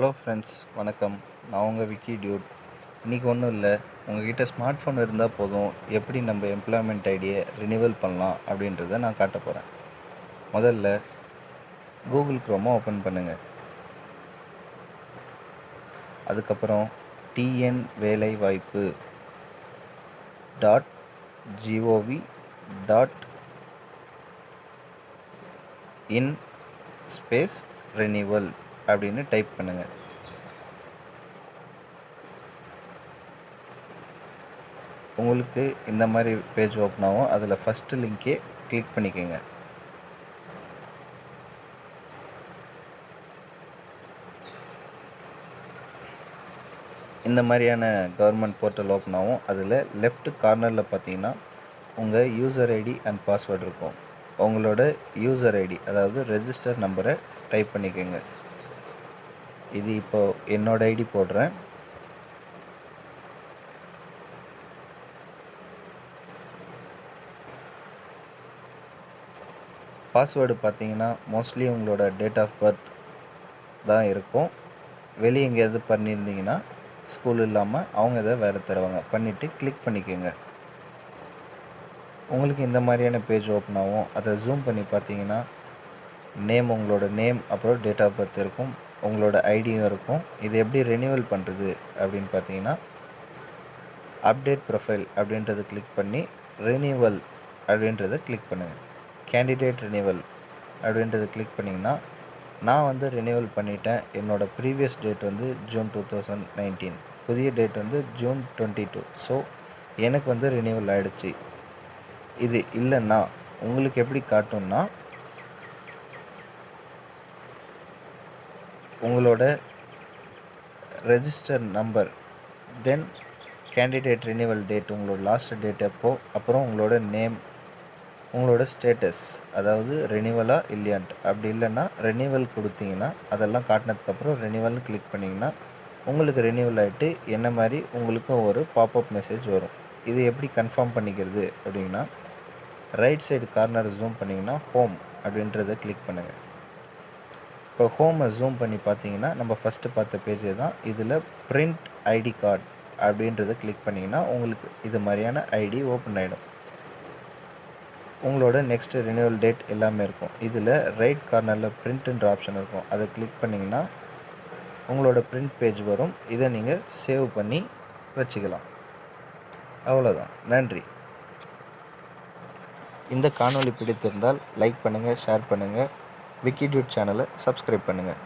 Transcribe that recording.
Hello friends வணக்கம். நான் உங்கள் விக்கி டியூட். இன்றைக்கி ஒன்றும் இல்லை. உங்ககிட்ட ஸ்மார்ட் ஃபோன் இருந்தால் போதும். எப்படி நம்ம எம்ப்ளாய்மெண்ட் ஐடியை ரினிவல் பண்ணலாம் அப்படின்றத நான் காட்ட போகிறேன் முதல்ல கூகுள் க்ரோமை ஓப்பன் பண்ணுங்கள் அதுக்கப்புறம் டிஎன் வேலை வாய்ப்பு dot GOV dot in space renewal அப்படின்னு டைப் பண்ணுங்கள் உங்களுக்கு இந்த மாதிரி பேஜ் ஓப்பன் ஆகும். அதில் ஃபஸ்ட்டு லிங்க்கே கிளிக் பண்ணிக்கோங்க. இந்த மாதிரியான கவர்மெண்ட் போர்ட்டல் ஓப்பன் ஆகும். அதில் லெஃப்ட் கார்னரில் பார்த்தீங்கன்னா உங்கள் யூசர் ஐடி அண்ட் பாஸ்வேர்டு இருக்கும். உங்களோட யூசர் ஐடி அதாவது ரெஜிஸ்டர் நம்பரை டைப் பண்ணிக்கோங்க. இது இப்போ என்னோட ஐடி போடுறேன். பாஸ்வேர்டு பார்த்தீங்கன்னா மோஸ்ட்லி உங்களோட டேட் ஆஃப் பர்த் தான் இருக்கும். வெளியே எங்கேயாவது பண்ணியிருந்தீங்கன்னா ஸ்கூல் இல்லாமல் அவங்க இதை வேறு தருவாங்க. பண்ணிவிட்டு கிளிக் பண்ணிக்கோங்க. உங்களுக்கு இந்த மாதிரியான பேஜ் ஓப்பன் ஆகும். அதை ஜூம் பண்ணி பார்த்தீங்கன்னா நேம் உங்களோட நேம் அப்புறம் டேட் ஆஃப் பர்த் இருக்கும். உங்களோட ஐடியும் இருக்கும். இது எப்படி ரெனியூவல் பண்ணுறது அப்படின்னு பார்த்தீங்கன்னா அப்டேட் ப்ரொஃபைல் அப்படின்றத கிளிக் பண்ணி ரெனியூவல் அப்படின்றத கிளிக் பண்ணுங்கள் கேண்டிடேட் ரெனியூவல் அப்படின்றத கிளிக் பண்ணிங்கன்னா நான் வந்து ரெனியூவல் பண்ணிட்டேன். என்னோடய ப்ரீவியஸ் டேட் வந்து ஜூன் டூ தௌசண்ட் நைன்டீன் புதிய டேட் வந்து ஜூன் டுவெண்ட்டி டூ ஸோ எனக்கு வந்து ரினியூவல் ஆகிடுச்சு இது இல்லைன்னா உங்களுக்கு எப்படி காட்டும்னா உங்களோட register number then candidate renewal date உங்களோட லாஸ்ட் டேட் எப்போ அப்புறம் உங்களோட நேம் உங்களோட ஸ்டேட்டஸ் அதாவது ரெனிவலாக இல்லையான்ட்டு. அப்படி இல்லைன்னா ரெனிவல் கொடுத்தீங்கன்னா அதெல்லாம் காட்டினதுக்கப்புறம் ரெனிவல்னு கிளிக் பண்ணிங்கன்னா உங்களுக்கு ரெனிவல் ஆகிட்டு என்ன மாதிரி உங்களுக்கும் ஒரு பாப்அப் மெசேஜ் வரும். இது எப்படி கன்ஃபார்ம் பண்ணிக்கிறது அப்படின்னா ரைட் சைடு கார்னர் ஜூம் பண்ணிங்கன்னா ஹோம் அப்படின்றத கிளிக் பண்ணுங்கள் இப்போ ஹோமை ஜூம் பண்ணி பார்த்தீங்கன்னா நம்ம ஃபஸ்ட்டு பார்த்த பேஜ் தான். இதில் பிரிண்ட் ஐடி கார்டு அப்படின்றத கிளிக் பண்ணிங்கன்னா உங்களுக்கு இது மாதிரியான ஐடி ஓப்பன் ஆகிடும் உங்களோட நெக்ஸ்ட் ரினியூவல் டேட் எல்லாமே இருக்கும். இதில் ரைட் கார்னரில் பிரிண்ட்டுன்ற ஆப்ஷன் இருக்கும். அதை கிளிக் பண்ணிங்கன்னா உங்களோட பிரிண்ட் பேஜ் வரும். இதை நீங்கள் சேவ் பண்ணி வச்சுக்கலாம். அவ்வளோதான் நன்றி. இந்த காணொளி பிடித்திருந்தால் லைக் பண்ணுங்கள் ஷேர் பண்ணுங்கள் விக்கிடியூட் சேனலை சப்ஸ்கிரைப் பண்ணுங்கள்